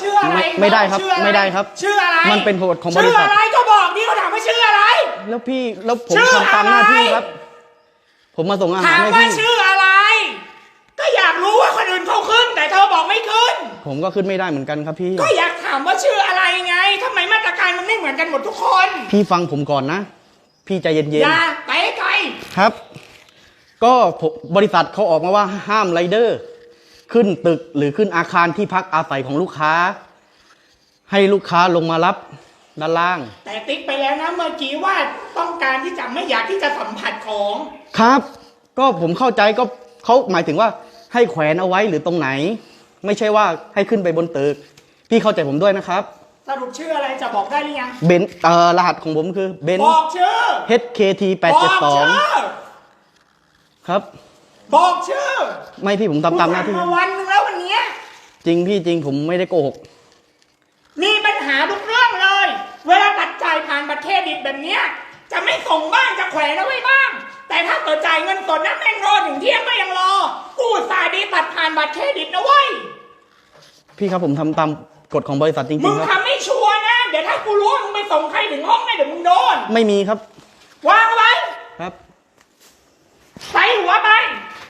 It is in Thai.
ชื่ออะไรไม่ไม่ได้ครับชื่ออะไม่ได้ครับชื่ออะไรมันเป็นกฎของบริษัท ชื่ออะไรก็บอกดิเขาถามว่าชื่ออะไร แล้วพี่แล้วผมชื่อทำตามหน้าอะไรที่ครับ ผมมาส่งอาหาถารมให้ว่าพี่ชื่ออะไร ก็อยากรู้ว่าคนอื่นเขาขึ้น แต่เธอบอกไม่ขึ้น ผมก็ขึ้นไม่ได้เหมือนกันครับพี่ ก็อยากถามว่าชื่ออะไรไงทำไมมาตรการมันไม่เหมือนกันหมดทุกคนพี่ฟังผมก่อนนะ พี่ใจเย็นอย่าไปให้ไกลๆครับ ก็ผมบริษัทเขาออกมาว่าห้ามไรเดอร์ ขึ้นตึกหรือขึ้นอาคารที่พักอาศัยของลูกค้า ให้ลูกค้าลงมารับด้านล่าง แต่ติ๊กไปแล้วนะเมื่อกี้ว่าต้องการที่จะไม่อยากที่จะสัมผัสของครับ ก็ผมเข้าใจก็เขาหมายถึงว่าให้แขวนเอาไว้หรือตรงไหน ไม่ใช่ว่าให้ขึ้นไปบนตึกพี่เข้าใจผมด้วยนะครับ สรุปชื่ออะไรจะบอกได้หรือยังเบนเอ่อรหัสของผมคือเบน บอกชื่อ HKT บอกชื่อ872ครับ บอกชื่อไม่พี่ผมทำตามหน้าที่ กูถมาวันหนึงแล้ววันเนี้ยจริงพี่จริงผมไม่ได้โกหก มีปัญหาทุกเรื่องเลย เวลาตัดจ่ายผ่านบัตรเครดิตแบบเนี้ย จะไม่ส่งบ้างจะแขวนเอาไว้บ้าง แต่ถ้าเกิดจ่ายเงินสดนะแม่งรอถึงเที่ยงก็ยังรอ กูอุตสายดีตัดผ่านบัตรเครดิตนะเว้ย พี่ครับผมทำตามกฎของบริษัทจมึริงงๆครับ ทำไม่ชัวร์นะ เดี๋ยวถ้ากูรู้ว่ามึงไปส่งใครถึงห้องนะเดี๋ยวมึงโดน ไม่มีครับวางไว้ ครับใส่หัวไป